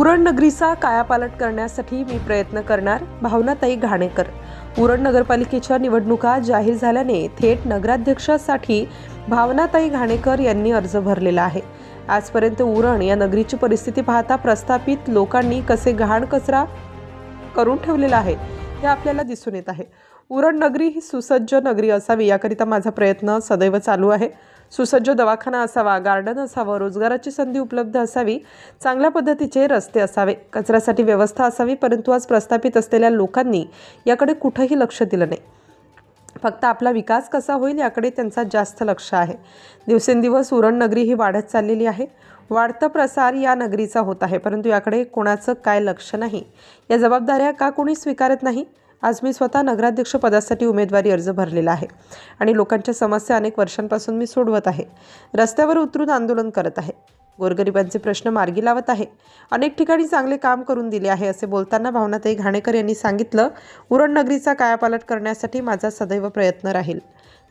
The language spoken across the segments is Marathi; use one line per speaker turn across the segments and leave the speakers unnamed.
उरणनगरीचा कायापालट करण्यासाठी मी प्रयत्न करणार भावनाताई घाणेकर. उरण नगरपालिकेच्या निवडणुका जाहीर झाल्याने थेट नगराध्यक्षासाठी भावनाताई घाणेकर यांनी अर्ज भरलेला आहे. आजपर्यंत उरण या नगरीची परिस्थिती पाहता प्रस्थापित लोकांनी कसे घाण कचरा करून ठेवलेला आहे हे आपल्याला दिसून येत आहे. उरण नगरी ही सुसज्ज नगरी असावी याकरिता माझा प्रयत्न सदैव चालू आहे. सुसज्ज दवाखाना असावा गार्डन असावं रोजगाराची संधी उपलब्ध असावी चांगल्या पद्धतीचे रस्ते असावे कचऱ्यासाठी व्यवस्था असावी परंतु आज प्रस्थापित असलेल्या लोकांनी याकडे कुठंही लक्ष दिलं नाही. फक्त आपला विकास कसा होईल याकडे त्यांचा जास्त लक्ष आहे. दिवसेंदिवस उरण नगरी ही वाढत चाललेली आहे. वाढतं प्रसार या नगरीचा होत आहे परंतु याकडे कोणाचं काय लक्ष नाही. या जबाबदाऱ्या का कोणी स्वीकारत नाही? आज मी स्वतः नगराध्यक्ष पदासाठी उमेदवारी अर्ज भरलेला आहे आणि लोकांच्या समस्या अनेक वर्षांपासून मी सोडवत आहे. रस्त्यावर उतरून आंदोलन करत आहे. गोरगरिबांचे प्रश्न मार्गी लावत आहे. अनेक ठिकाणी चांगले काम करून दिले आहे असे बोलताना भावनाताई घाणेकर यांनी सांगितलं उरण नगरीचा कायापालट करण्यासाठी माझा सदैव प्रयत्न राहील.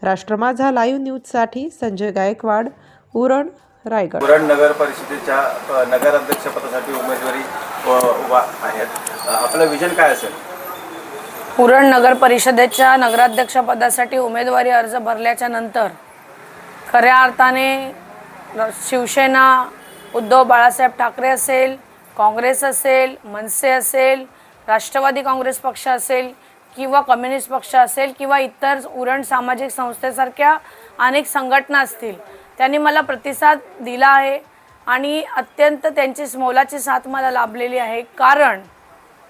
राष्ट्र माझा लाईव्ह न्यूजसाठी संजय गायकवाड उरण रायगड.
उरण नगर परिषदेच्या नगराध्यक्षपदासाठी उमेदवारी आहेत. आपलं विजन काय असेल?
उरण नगर परिषदेच्या नगराध्यक्षपदासाठी उमेदवारी अर्ज भरल्याच्या नंतर खऱ्या अर्थाने शिवसेना उद्धव बाळासाहेब ठाकरे असेल काँग्रेस असेल मनसे असेल राष्ट्रवादी काँग्रेस पक्ष असेल किंवा कम्युनिस्ट पक्ष असेल किंवा इतर उरण सामाजिक संस्थेसारख्या अनेक संघटना असतील त्यांनी मला प्रतिसाद दिला आहे आणि अत्यंत त्यांची मोलाची साथ मला लाभलेली आहे. कारण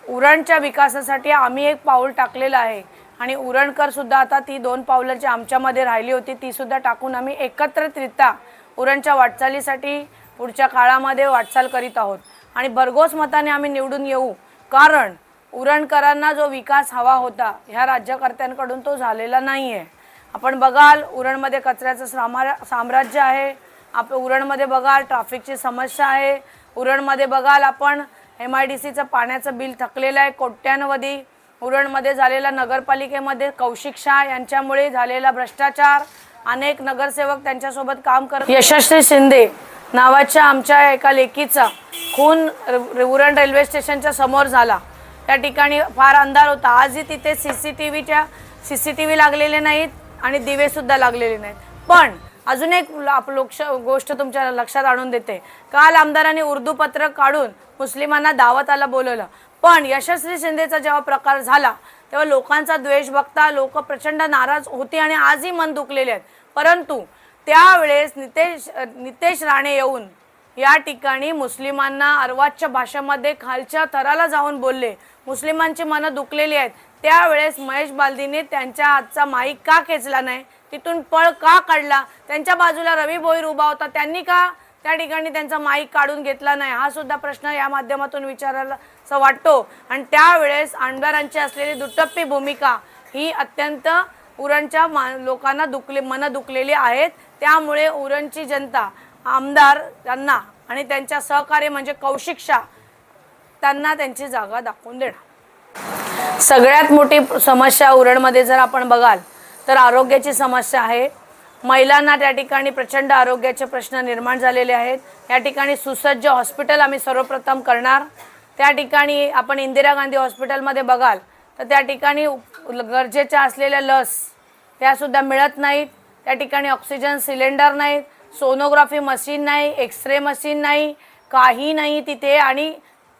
उरणच्या विकासासाठी आम्ही एक पाऊल टाकलेलं आहे. आणि उरणकरसुद्धा आता ती दोन पावलं जी आमच्यामध्ये राहिली होती तीसुद्धा टाकून आम्ही एकत्रितरित्या उरणच्या वाटचालीसाठी पुढच्या काळामध्ये वाटचाल करीत आहोत. आणि भरघोस मताने आम्ही निवडून येऊ कारण उरणकरांना जो विकास हवा होता ह्या राज्यकर्त्यांकडून तो झालेला नाही आहे आपण बघाल उरणमध्ये कचऱ्याचं सामा साम्राज्य आहे. आप उरणमध्ये बघाल ट्रॅफिकची समस्या आहे. उरणमध्ये बघाल आपण एम आय डी सीचं पाण्याचं बिल थकलेलं आहे. कोट्यानवधी उरणमध्ये झालेला नगरपालिकेमध्ये कौशिक शाह यांच्यामुळे झालेला भ्रष्टाचार. अनेक नगरसेवक त्यांच्यासोबत काम करत यशस्वी शिंदे नावाच्या आमच्या एका लेकीचा खून उरण रेल्वे स्टेशनच्या समोर झाला. त्या ठिकाणी फार अंधार होता. आजही तिथे सी सी टी व्हीच्या सी सी टी व्ही लागलेले नाहीत आणि दिवेसुद्धा लागलेले नाहीत. पण अजून एक आप- गोष्ट तुमच्या लक्षात आणून देते. काल आमदारांनी उर्दू पत्रक काढून मुस्लिमांना दावताला बोलवलं. पण यशस्वी शिंदेचा जेव्हा प्रकार झाला तेव्हा लोकांचा द्वेष बघता लोक प्रचंड नाराज होती आणि आजही मन दुखलेले आहेत. परंतु त्यावेळेस नितेश नितेश राणे येऊन या ठिकाणी मुस्लिमांना अर्वाजच्या भाषेमध्ये खालच्या थराला जाऊन बोलले. मुस्लिमांची मनं दुखलेली आहेत. त्यावेळेस महेश बालदीने त्यांच्या हातचा माईक का खेचला नाही? तिथून पळ का काढला? त्यांच्या बाजूला रवी भोईर उभा होता. त्यांनी का त्या ठिकाणी त्यांचा माईक काढून घेतला नाही? हा सुद्धा प्रश्न या माध्यमातून विचारायला असं वाटतो. आणि त्यावेळेस आमदारांची असलेली दुटप्पी भूमिका ही अत्यंत उरणच्या मा लोकांना दुखले मनं दुखलेली आहेत. त्यामुळे उरणची जनता आमदार त्यांना आणि त्यांच्या सहकार्य म्हणजे कौशिक शाह त्यांना त्यांची जागा दाखवून देणार. सगळ्यात मोठी समस्या उरणमध्ये जर आपण बघाल तर आरोग्याची समस्या आहे. महिलांना त्या ठिकाणी प्रचंड आरोग्याचे प्रश्न निर्माण झालेले आहेत. या ठिकाणी सुसज्ज हॉस्पिटल आम्ही सर्वप्रथम करणार. त्या ठिकाणी आपण इंदिरा गांधी हॉस्पिटलमध्ये बघाल तर त्या ठिकाणी गरजेच्या असलेल्या लस त्यासुद्धा मिळत नाहीत. त्या ठिकाणी ऑक्सिजन सिलेंडर नाहीत. सोनोग्राफी मशीन नाही एक्स रे मशीन नाही काही नाही तिथे आणि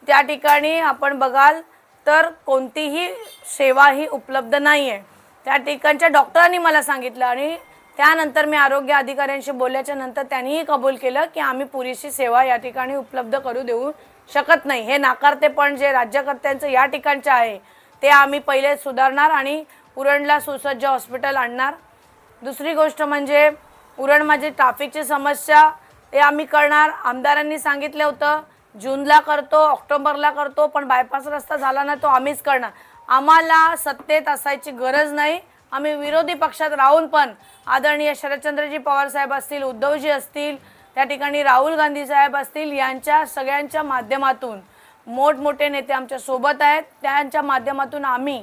त्या ठिकाणी आपण बघाल तर कोणतीही सेवा ही उपलब्ध नाही आहे त्या ठिकाणच्या डॉक्टरांनी मला सांगितलं आणि त्यानंतर मी आरोग्य अधिकाऱ्यांशी बोलल्याच्या नंतर त्यांनीही कबूल केलं की आम्ही पुरेशी सेवा या ठिकाणी उपलब्ध करू देऊ शकत नाही. हे नाकारतेपण जे राज्यकर्त्यांचं या ठिकाणचं आहे ते आम्ही पहिले सुधारणार आणि उरणला सुसज्ज हॉस्पिटल आणणार. दुसरी गोष्ट म्हणजे उरण माझी समस्या ते आम्ही करणार. आमदारांनी सांगितलं होतं जूनला करतो ऑक्टोबरला करतो पण बायपास रस्ता झाला ना तो आम्हीच करणार. आम्हाला सत्तेत असायची गरज नाही. आम्ही विरोधी पक्षात राहून पण आदरणीय शरदचंद्रजी पवार साहेब असतील उद्धवजी असतील त्या ठिकाणी राहुल गांधी साहेब असतील यांच्या सगळ्यांच्या माध्यमातून मोठमोठे नेते आमच्यासोबत आहेत. त्यांच्या माध्यमातून आम्ही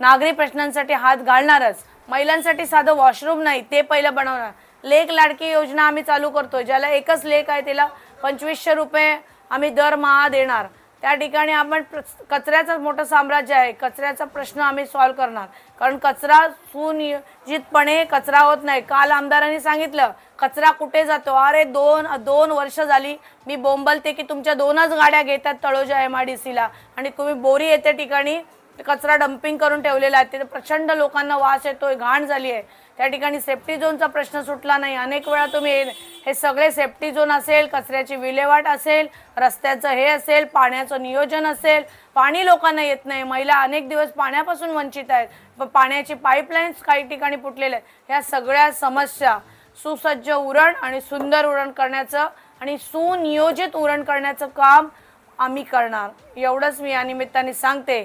नागरी प्रश्नांसाठी हात घालणारच. महिलांसाठी साधं वॉशरूम नाही ते पहिलं बनवणार. लेख लाडकी योजना आम्ही चालू करतोय ज्याला एकच लेख आहे त्याला पंचवीसशे रुपये आम्ही दरमहा देणार. त्या ठिकाणी आपण कचऱ्याचं मोठं साम्राज्य आहे कचऱ्याचा प्रश्न आम्ही सॉल्व करणार. कारण कचरा सुनियोजितपणे कचरा होत नाही. काल आमदारांनी सांगितलं कचरा कुठे जातो? अरे दोन दोन वर्ष झाली मी बोंबलते की तुमच्या दोनच गाड्या घेतात तळोजा एम आय डी सीला आणि तुम्ही बोरी येते ठिकाणी कचरा डम्पिंग करून ठेवलेला आहे. तिथे प्रचंड लोकांना वास येतोय घाण झाली आहे. त्या ठिकाणी सेफ्टी झोनचा प्रश्न सुटला नाही. अनेक वेळा तुम्ही हे- हे सगळे सेफ्टी झोन असेल कचऱ्याची विल्हेवाट असेल रस्त्याचं हे असेल पाण्याचं नियोजन असेल पाणी लोकांना येत नाही. महिला अनेक दिवस पाण्यापासून वंचित आहेत. पाण्याची पाईपलाईन्स काही ठिकाणी फुटलेल्या आहेत. ह्या सगळ्या समस्या सुसज्ज उरण आणि सुंदर उरण करण्याचं आणि सुनियोजित उरण करण्याचं काम आम्ही करणार. एवढंच मी या निमित्ताने सांगते.